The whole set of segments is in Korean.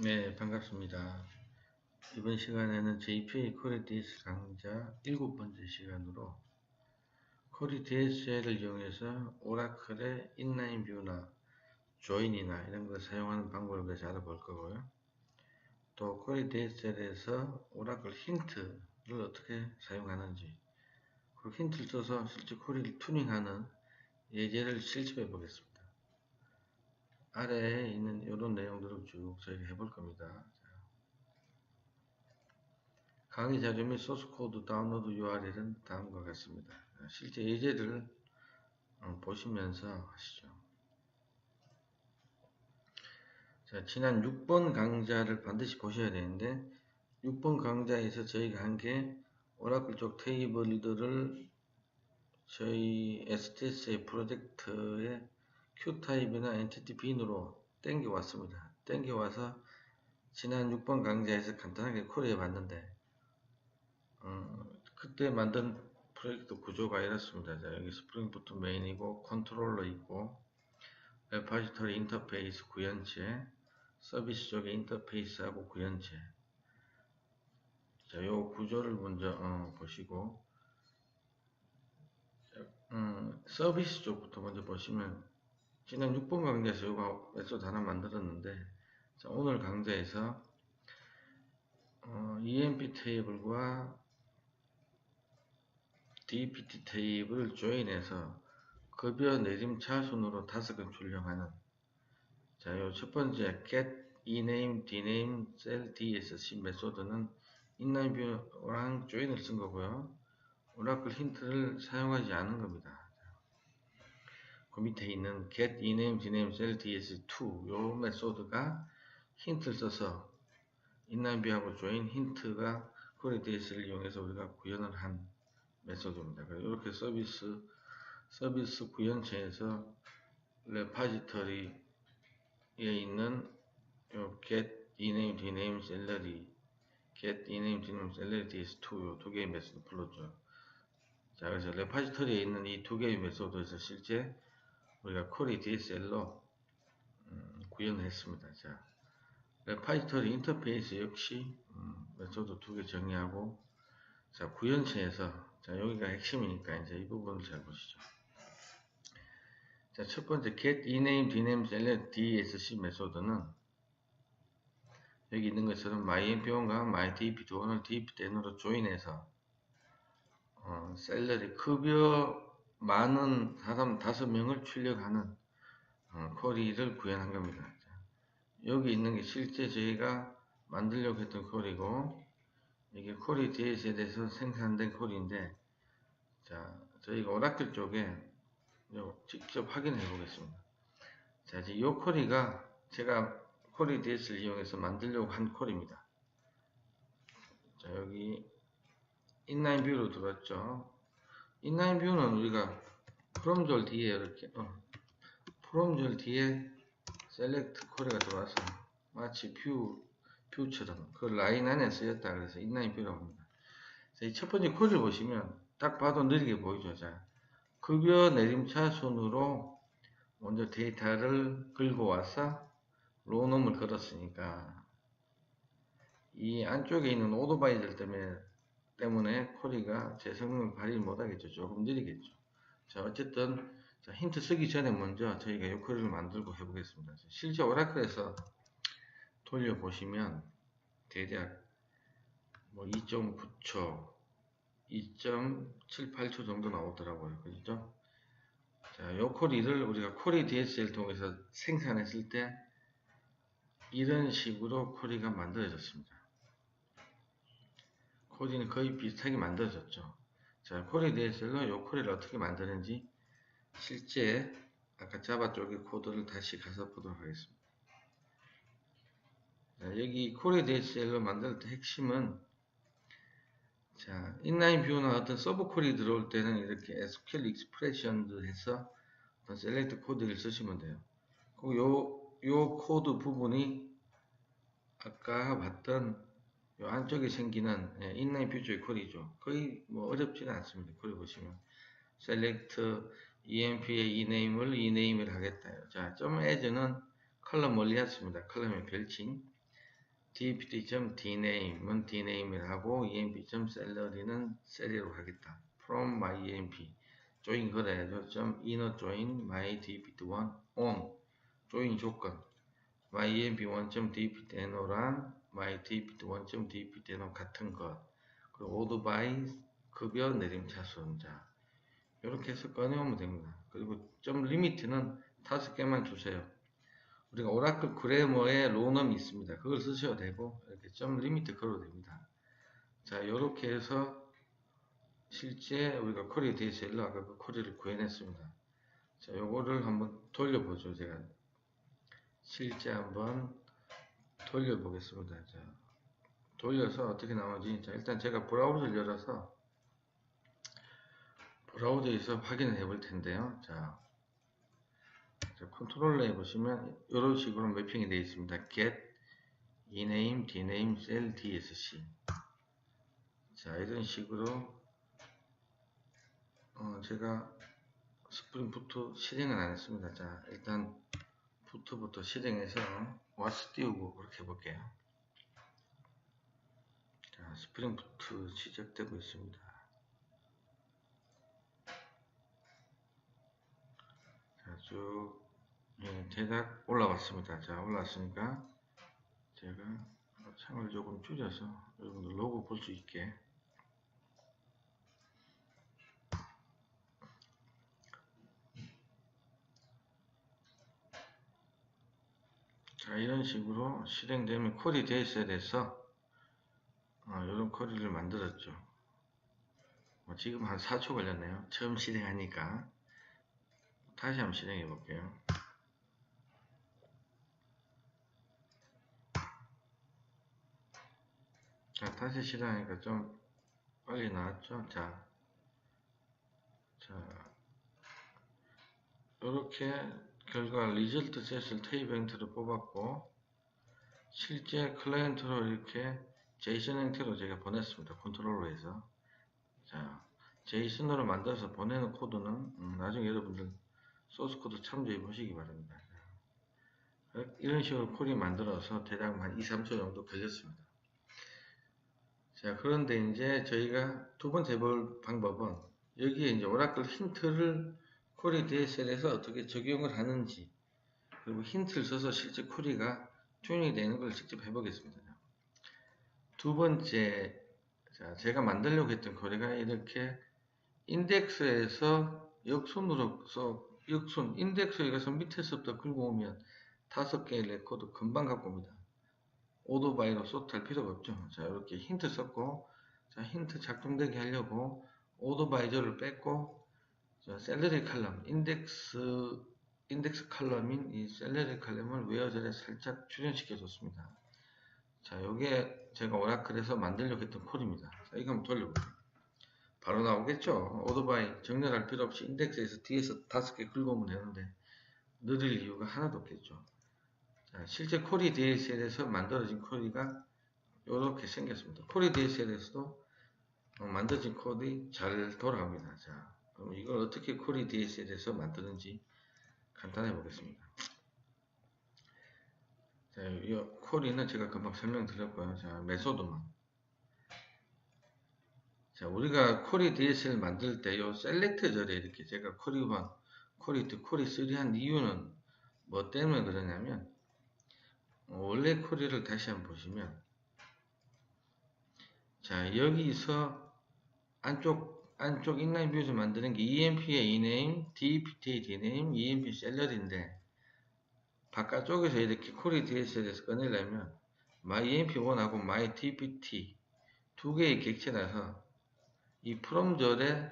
네, 반갑습니다. 이번 시간에는 JPA 코리 DS 강좌 일곱 번째 시간으로 코리 DSL을 이용해서 오라클의 인라인 뷰나 조인이나 이런 걸 사용하는 방법에 대해서 알아볼 거고요. 또 코리 DSL에서 오라클 힌트를 어떻게 사용하는지 그리고 힌트를 써서 실제 코리를 투닝하는 예제를 실습해 보겠습니다. 아래에 있는 이런 내용들을 쭉 저희가 해볼 겁니다. 강의 자료 및 소스 코드 다운로드 URL은 다음과 같습니다. 실제 예제를 어, 보시면서 하시죠. 자, 지난 6번 강좌를 반드시 보셔야 되는데 6번 강좌에서 저희가 한 게 오라클 쪽 테이블들을 저희 STS의 프로젝트에 Q타입이나 엔티티 빈으로 땡겨왔습니다. 땡겨와서 지난 6번 강좌에서 간단하게 코리해 봤는데 어, 그때 만든 프로젝트 구조가 이렇습니다. 자, 여기 스프링부트 메인이고 컨트롤러 있고 레파지터리 인터페이스 구현체 서비스 쪽의 인터페이스하고 구현체 자, 요 구조를 먼저 어, 보시고 음, 서비스 쪽부터 먼저 보시면 지난 6번 강좌에서 이거 메소드 하나 만들었는데 자, 오늘 강좌에서 어, EMP 테이블과 DPT 테이블을 조인해서 급여 내림차 순으로 다섯 건 출력하는 자, 요 첫 번째 get ename, dname, cell dsc 메소드는 인라인 뷰랑 조인을 쓴 거고요. 오라클 힌트를 사용하지 않은 겁니다. 그 밑에 있는 get ename, dname, cell ds2 요 메소드가 힌트를 써서 인라인뷰하고 조인 힌트가 쿼리 ds를 이용해서 우리가 구현을 한 메소드입니다. 이렇게 서비스 서비스 구현체에서 레파지터리에 있는 요 get ename, dname, celery get ename, dname, celery ds2 두 개의 메소드 불렀죠. 자, 그래서 레파지터리에 있는 이 두 개의 메소드에서 실제 우리가 쿼리 DSL로 음, 구현을 했습니다. 자, 레파지터리 인터페이스 역시 음, 메소드 두 개 정의하고 자, 구현체에서 자, 여기가 핵심이니까 이제 이 부분을 잘 보시죠. 자, 첫 번째 get ename, dname, select dsc 메소드는 여기 있는 것처럼 myNP1과 myDP2를 DP10으로 조인해서 어, 셀러리 급여 많은 사람 다섯 명을 출력하는 어, 쿼리를 구현한 겁니다. 여기 있는 게 실제 저희가 만들려고 했던 쿼리고 이게 쿼리 DS에 대해서 생산된 쿼리인데 자 저희가 오라클 쪽에 직접 확인해 보겠습니다. 자 이제 이 쿼리가 제가 쿼리 DS를 이용해서 만들려고 한 쿼리입니다. 자 여기 인라인 뷰로 들어왔죠. 인라인 뷰는 우리가 프롬졸 뒤에 이렇게 어, 프롬졸 뒤에 셀렉트 코레가 들어와서 마치 뷰 뷰처럼 그 라인 안에 쓰였다 그래서 인라인 뷰라고 합니다. 이 첫 번째 코를 보시면 딱 봐도 느리게 보이죠. 자, 급여 내림차 순으로 먼저 데이터를 긁어 와서 로놈을 걸었으니까 이 안쪽에 있는 오토바이들 때문에 때문에 코리가 제 성능을 발휘 못하겠죠. 조금 느리겠죠. 자, 어쨌든 자, 힌트 쓰기 전에 먼저 저희가 이 코리를 만들고 해보겠습니다. 실제 오라클에서 돌려보시면 대략 뭐 2.9초, 2.78초 정도 나오더라고요. 그죠? 자, 요 코리를 우리가 코리 DSL 통해서 생산했을 때 이런 식으로 코리가 만들어졌습니다. 코디는 거의 비슷하게 만들어졌죠. 자, 코리에 대해서는 이 코리를 어떻게 만드는지 실제 아까 자바 쪽의 코드를 다시 가서 보도록 하겠습니다. 자, 여기 코리 DSL로 만들 때 핵심은 자, 인라인 뷰나 어떤 서브 콜이 들어올 때는 이렇게 SQL 익스프레션도 해서 어떤 셀렉트 코드를 쓰시면 돼요. 요, 요 코드 부분이 아까 봤던 요 안쪽에 생기는 예, 인라인 뷰 쪽의 콜이죠. 거의 뭐 어렵지는 않습니다. 콜 보시면 select emp의 ename을 ename을 하겠다요. 자, 점 as는 컬럼 멀리 했습니다. 컬럼의 별칭. dpt.dname은 dname을 하고 emp.salary는 salary로 하겠다. from my emp join 그래야죠. inner join my dpt1 on join 조건 my emp1.dptno랑 my dpt1.dptno 같은 것 그리고 order by 급여 내림차순자 이렇게 해서 꺼내오면 됩니다. 그리고 점 리미트는 다섯 개만 주세요. 우리가 오라클 그래머에 로넘이 있습니다. 그걸 쓰셔도 되고 이렇게 점 리미트 걸어도 됩니다. 자 이렇게 해서 실제 우리가 쿼리 DSL로 아까 그 쿼리를 구해냈습니다. 자 요거를 한번 돌려보죠. 제가 실제 한번 돌려보겠습니다. 자 돌려서 어떻게 나오지? 자 일단 제가 브라우저를 열어서 브라우저에서 확인을 해볼 텐데요. 자, 자 컨트롤러 해보시면 이런 식으로 매핑이 되어 있습니다. get, ename, dname, cell, dsc 자 이런 식으로 어, 제가 스프링 부트 실행은 안 했습니다. 자 일단 부트부터 실행해서 와스 띄우고 그렇게 해볼게요. 자 스프링 부트 시작되고 있습니다. 쭉 예, 대략 올라왔습니다. 자 올라왔으니까 제가 창을 조금 줄여서 여러분들 로고 볼 수 있게 자 이런 식으로 실행되면 콜이 되어 있어야 돼서 어, 이런 콜리를 만들었죠. 뭐 지금 한 4초 걸렸네요. 처음 실행하니까 다시 한번 실행해 볼게요. 자, 다시 실행하니까 좀 빨리 나왔죠? 자, 자, 이렇게 결과 리절트 셋을 테이블 형태로 뽑았고 실제 클라이언트로 이렇게 제이슨 형태로 제가 보냈습니다. 컨트롤러 해서 자, 제이슨으로 만들어서 보내는 코드는 음, 나중에 여러분들 소스 코드 참조해 보시기 바랍니다. 이런 식으로 콜이 만들어서 대략 한 2, 3초 정도 걸렸습니다. 자, 그런데 이제 저희가 두 번째 볼 방법은 여기에 이제 오라클 힌트를 콜이 DSL에서 어떻게 적용을 하는지 그리고 힌트를 써서 실제 콜이가 튜닝이 되는 걸 직접 해보겠습니다. 두 번째, 자, 제가 만들려고 했던 콜이가 이렇게 인덱스에서 역순으로서 역순 인덱스에 가서 밑에서부터 긁어 오면 다섯 개의 레코드 금방 갖고 옵니다. 오토바이로 쏟할 필요가 없죠. 자 이렇게 힌트 썼고 자 힌트 작동되게 하려고 오토바이저를 뺐고 자 셀러리 칼럼 인덱스 인덱스 칼럼인 이 셀러리 칼럼을 웨어절에 살짝 출연시켜 줬습니다. 자 요게 제가 오라클에서 만들려고 했던 콜입니다. 자 이거 한번 돌려볼게요. 바로 나오겠죠. 오토바이 정렬할 필요 없이 인덱스에서 뒤에서 다섯 개 긁어오면 되는데 느릴 이유가 하나도 없겠죠. 자, 실제 코리 DSL에서 만들어진 코리가 이렇게 생겼습니다. 코리 DSL에서도 어, 만들어진 코드 잘 돌아갑니다. 자, 그럼 이걸 어떻게 코리 DSL에서 만드는지 간단해 보겠습니다. 자, 이 코리는 제가 금방 설명드렸고요. 자, 메소드만 자, 우리가 코리 DSL 만들 때 요 셀렉트 절에 이렇게 제가 코리 1, 코리 2, 코리 3 한 이유는 뭐 때문에 그러냐면 원래 코리를 다시 한번 보시면 자, 여기서 안쪽 안쪽 인라인 뷰에서 만드는 게 EMP의 ename, DPT의 dname, EMP 셀러리인데 바깥쪽에서 이렇게 코리 DSL에서 꺼내려면 myEMP1하고 myDPT 두 개의 객체라서 이 프롬절의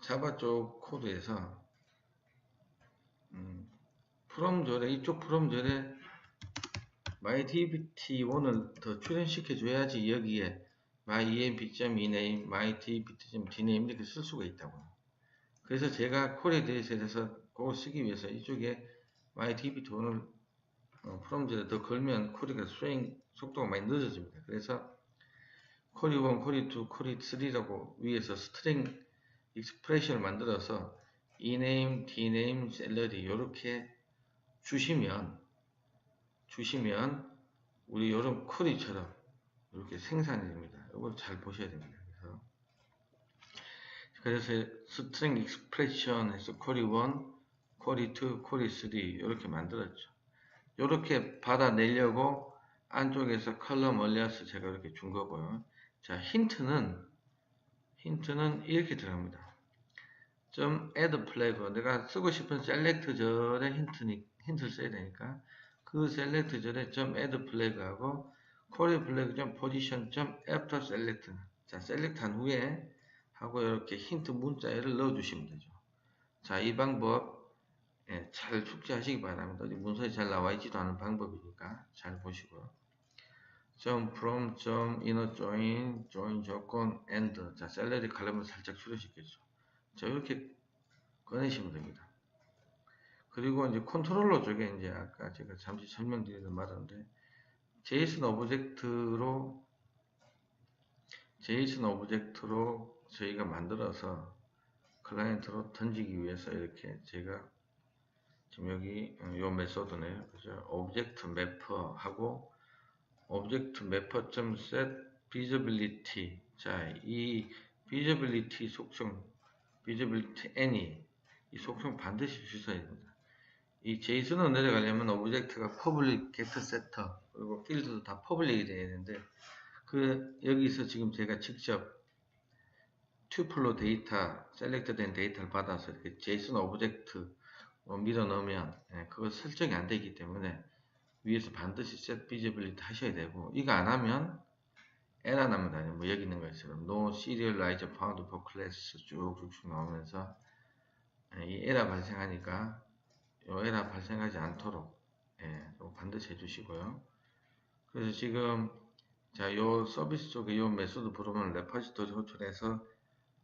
자바 쪽 코드에서 음, 프롬절에 이쪽 프롬절에 myDpt1을 더 출연시켜 줘야지 여기에 myemp.ename, myDpt.dname 이렇게 쓸 수가 있다고 그래서 제가 콜에 대해서 그걸 쓰기 위해서 이쪽에 myDpt1을 어, 프롬절에 더 걸면 콜이가 스윙 속도가 많이 늦어집니다. 그래서 코리 1, 코리 2, 코리 3라고 위에서 스트링 익스프레션을 만들어서 ename, dname, salary 이렇게 주시면 주시면 우리 이런 쿼리처럼 이렇게 생산이 됩니다. 이걸 잘 보셔야 됩니다. 그래서 그래서 스트링 익스프레션 해서 쿼리 1, 쿼리 2, 쿼리 3 이렇게 만들었죠. 이렇게 받아내려고 안쪽에서 컬럼 얼리어스 제가 이렇게 준 거고요. 자 힌트는 힌트는 이렇게 들어갑니다. 좀 add flag 내가 쓰고 싶은 select 절에 힌트니, 힌트를 써야 되니까 그 select 절에 좀 add flag하고 query 좀 position 좀 after select 자 select 한 후에 하고 이렇게 힌트 문자를 넣어 주시면 되죠. 자 이 방법 예, 잘 숙지하시기 바랍니다. 문서에 잘 나와 있지도 않은 방법이니까 잘 보시고요. 점 from 점 inner join join 조건 and 자 셀러리 칼럼을 살짝 줄여시겠죠. 자 이렇게 꺼내시면 됩니다. 그리고 이제 컨트롤러 쪽에 이제 아까 제가 잠시 설명드리는 말인데 JSON 오브젝트로 JSON 오브젝트로 저희가 만들어서 클라이언트로 던지기 위해서 이렇게 제가 지금 여기 요 메소드네요. 그죠? 오브젝트 매퍼 하고 오브젝트 매퍼.set visibility 자, 이 visibility 속성 visibility any 이 속성 반드시 주셔야 됩니다. 이 JSON으로 내려가려면 오브젝트가 public get setter 그리고 필드도 다 public이 돼야 되는데 그 여기서 지금 제가 직접 튜플로 데이터 셀렉트된 데이터를 받아서 이렇게 JSON 오브젝트 뭐 밀어 넣으면 예, 그거 설정이 안 되기 때문에 위에서 반드시 set visibility 하셔야 되고 이거 안 하면 에러 납니다. 뭐 여기 있는 것처럼 no serialize found for class 쭉쭉쭉 나오면서 예, 이 에러 발생하니까 이 에러 발생하지 않도록 예, 반드시 해주시고요. 그래서 지금 자, 요 서비스 쪽에 요 메소드 부르면 레퍼지토리 호출해서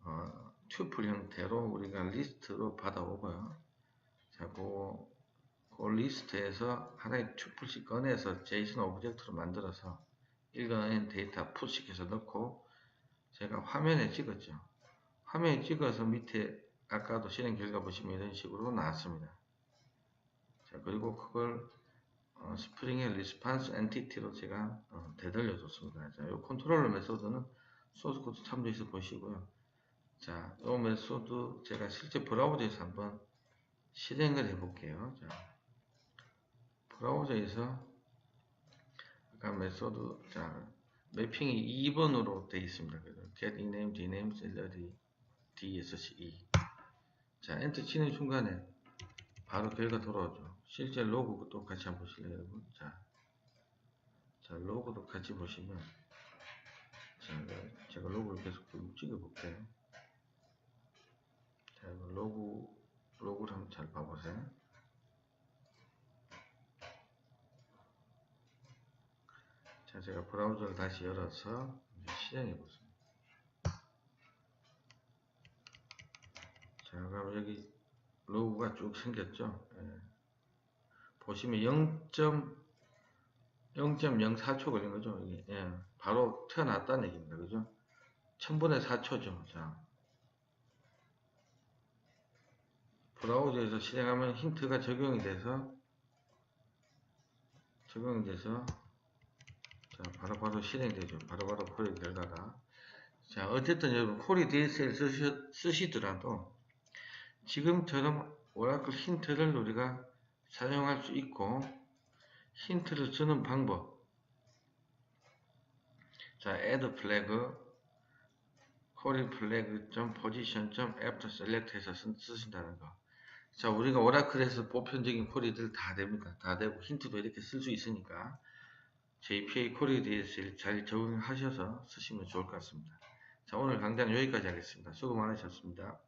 어, 튜플 형태로 우리가 리스트로 받아오고요. 자, 그, 그 리스트에서 하나의 튜플씩 꺼내서 JSON 오브젝트로 만들어서 읽어낸 데이터 푸시켜서 넣고 제가 화면에 찍었죠. 화면에 찍어서 밑에 아까도 실행 결과 보시면 이런 식으로 나왔습니다. 자, 그리고 그걸 어, 스프링의 리스판스 엔티티로 제가 어, 되돌려 줬습니다. 자, 이 컨트롤러 메소드는 소스 코드 참조해서 보시고요. 자, 이 메소드 제가 실제 브라우저에서 한번 실행을 해 볼게요. 자, 브라우저에서 아까 메소드 자 매핑이 2번으로 되어 있습니다. 그래서 get name, dname, salary, dsce 자 엔터 치는 순간에 바로 결과 돌아오죠. 실제 로그도 같이 한번 보실래요, 여러분? 자, 자 로그도 같이 보시면 자, 제가 로그를 계속 좀 찍어볼게요. 자, 로그 로그를 한번 잘 봐보세요. 자, 제가 브라우저를 다시 열어서 실행해 보습니다. 자, 그럼 여기 로그가 쭉 생겼죠. 예. 보시면 0.0.04초 걸린 거죠. 이게. 예. 바로 튀어났다는 얘기입니다. 그죠? 1000분의 4초죠. 자, 브라우저에서 실행하면 힌트가 적용이 돼서 적용이 돼서 자 바로바로 바로 실행되죠 바로바로 바로 콜의 결과가 자 어쨌든 여러분 콜이 DSL 쓰시, 더라도 지금처럼 오라클 힌트를 우리가 사용할 수 있고 힌트를 주는 방법 자 add flag 플래그 점 포지션 점 애프터 셀렉트 해서 쓰신다는 거 자, 우리가 오라클에서 보편적인 쿼리들 다 됩니다. 다 되고 힌트도 이렇게 쓸 수 있으니까 JPA 쿼리에 대해서 잘 적응하셔서 쓰시면 좋을 것 같습니다. 자, 오늘 강좌는 여기까지 하겠습니다. 수고 많으셨습니다.